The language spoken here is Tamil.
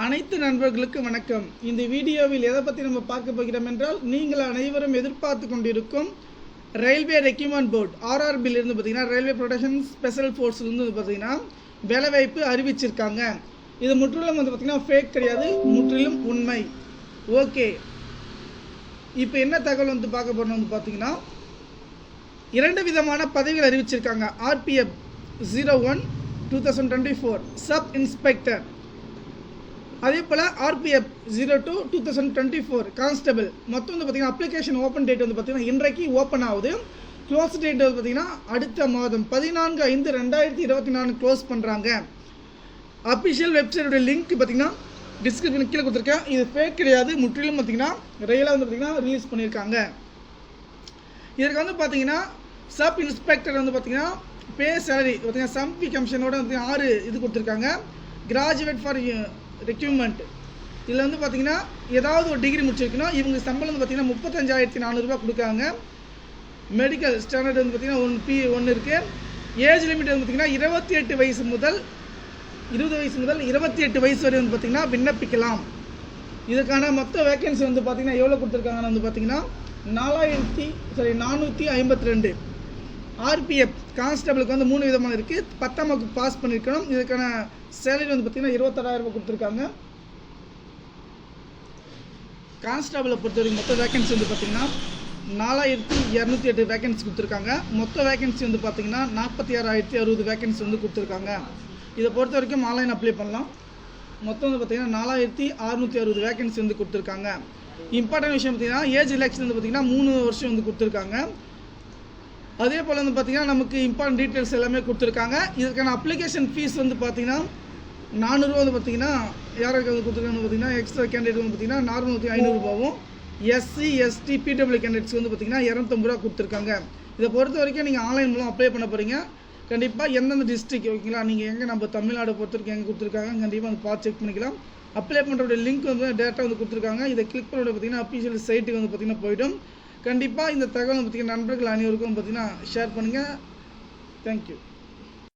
அனைத்து நண்பர்களுக்கும் வணக்கம். இந்த வீடியோவில் எதை பற்றி நம்ம பார்க்க போகிறோம் என்றால் நீங்கள் அனைவரும் எதிர்பார்த்து கொண்டிருக்கும் ரயில்வே ரெக்யூமெண்ட் போர்ட் ஆர்ஆர்பியில் இருந்து பார்த்தீங்கன்னா ரயில்வே ப்ரொடக்ஷன் ஸ்பெஷல் ஃபோர்ஸ்லேருந்து வந்து பார்த்தீங்கன்னா வேலைவாய்ப்பு அறிவிச்சிருக்காங்க. இது முற்றிலும் வந்து பார்த்திங்கன்னா ஃபேக் கிடையாது முற்றிலும் உண்மை. ஓகே இப்போ என்ன தகவல் வந்து பார்க்க போகிறோம் வந்து பார்த்தீங்கன்னா இரண்டு விதமான பதவிகள் அறிவிச்சிருக்காங்க. RPF zero one two thousand twenty four sub inspector அதே போல் RPF zero two two thousand twenty four constable மொத்தம் வந்து பார்த்தீங்கன்னா அப்ளிகேஷன் ஓப்பன் டேட் வந்து பார்த்தீங்கன்னா இன்றைக்கு ஓப்பன் ஆகுது. க்ளோஸ் டேட் வந்து பார்த்தீங்கன்னா அடுத்த மாதம் பதினான்கு ஐந்து ரெண்டாயிரத்தி இருபத்தி நாலு க்ளோஸ் பண்ணுறாங்க அஃபிஷியல் வெப்சைட்டோட லிங்க் பார்த்தீங்கன்னா டிஸ்கிரிப்ஷன் கீழே கொடுத்துருக்கேன். இது ஃபேக் கிடையாது. முற்றிலும் பார்த்தீங்கன்னா ரயிலாக வந்து பார்த்தீங்கன்னா ரிலீஸ் பண்ணியிருக்காங்க. இதற்கு வந்து பார்த்தீங்கன்னா சப் இன்ஸ்பெக்டர் வந்து பார்த்தீங்கன்னா பே சேலரி பார்த்தீங்கன்னா சம்பி கமிஷனோட வந்து ஆறு இது கொடுத்துருக்காங்க. கிராஜுவேட் ஃபார் ரெக்யூப்மெண்ட் இதில் வந்து பார்த்தீங்கன்னா ஏதாவது ஒரு டிகிரி முடிச்சிருக்கணும் இவங்க சம்பளம் வந்து பார்த்தீங்கன்னா முப்பத்தஞ்சாயிரத்தி நானூறுரூவா கொடுக்காங்க. மெடிக்கல் ஸ்டாண்டர்ட் வந்து பார்த்தீங்கன்னா ஒன் பி ஒன்று இருக்குது ஏஜ் லிமிட் வந்து பார்த்தீங்கன்னா இருபத்தி எட்டு வயசு முதல் இருபது வயசு முதல் இருபத்தி எட்டு வயசு வரை வந்து பார்த்தீங்கன்னா விண்ணப்பிக்கலாம். இதுக்கான மொத்த வேக்கன்சி வந்து பார்த்தீங்கன்னா எவ்வளோ கொடுத்துருக்காங்கன்னு வந்து பார்த்தீங்கன்னா நாலாயிரத்தி சாரி நானூற்றி ஐம்பத்தி ரெண்டு. ஆர்பிஎஃப் கான்ஸ்டபிளுக்கு வந்து மூணு விதமான இருக்குது பத்தாம் வகுப்பு பாஸ் பண்ணியிருக்கணும் இதுக்கான சேலரி வந்து பார்த்தீங்கன்னா இருபத்தாறாயிரம் ரூபாய் கொடுத்துருக்காங்க. கான்ஸ்டபிளை பொறுத்தவரைக்கும் மொத்த வேகன்சி வந்து பார்த்தீங்கன்னா நாலாயிரத்தி இரநூத்தி எட்டு வேகன்சி கொடுத்துருக்காங்க. மொத்த வேகன்சி வந்து பார்த்தீங்கன்னா நாற்பத்தி ஆறாயிரத்தி அறுபது வேகன்சி வந்து கொடுத்துருக்காங்க. இதை பொறுத்த வரைக்கும் ஆன்லைன் அப்ளை பண்ணலாம். மொத்தம் வந்து பார்த்தீங்கன்னா நாலாயிரத்தி அறுநூற்றி அறுபது வேகன்சி வந்து கொடுத்துருக்காங்க. இம்பார்ட்டன்ட் விஷயம் பார்த்தீங்கன்னா ஏஜ் ரிலாக்ஸேஷன் வந்து பார்த்தீங்கன்னா மூணு வருஷம் வந்து கொடுத்துருக்காங்க. அதே போல் வந்து பார்த்தீங்கன்னா நமக்கு இம்பார்ட்டன்ட் டீட்டெயில்ஸ் எல்லாமே கொடுத்துருக்காங்க. இதுக்கான அப்ளிகேஷன் ஃபீஸ் வந்து பார்த்தீங்கன்னா நானூறுரூவா வந்து பார்த்தீங்கன்னா யாருக்கு வந்து கொடுத்துருக்காங்கன்னு பார்த்தீங்கன்னா எக்ஸ்ட்ரா கேண்டிடேட் வந்து பார்த்தீங்கன்னா நார்மல் வந்து ஐநூறுரூபாவும் எஸ்சி எஸ்டி பிடபிள்யூ கேண்டிடேட்ஸ் வந்து பார்த்தீங்கன்னா இரநூத்தம்பது ரூபா கொடுத்துருக்காங்க. இதை பொறுத்த வரைக்கும் நீங்கள் ஆன்லைன் மூலம் அப்ளை பண்ண போகிறீங்க கண்டிப்பாக எந்தெந்த டிஸ்ட்ரிக் ஓகேங்களா? நீங்கள் எங்கே நம்ம தமிழ்நாடு பொறுத்த வரைக்கும் எங்கே கொடுத்துருக்காங்க கண்டிப்பாக வந்து பார்த்து செக் பண்ணிக்கலாம். அப்ளை பண்ணுறோட லிங்க் வந்து டேட்டா வந்து கொடுத்துருக்காங்க. இதை கிளிக் பண்ணோட பார்த்தீங்கன்னா அஃபீஷியல் சைட்டுக்கு வந்து பார்த்தீங்கன்னா போய்டும். கண்டிப்பாக இந்த தகவலை பற்றி நண்பர்கள் அனைவருக்கும் பார்த்தீங்கன்னா ஷேர் பண்ணுங்கள் தேங்க்யூ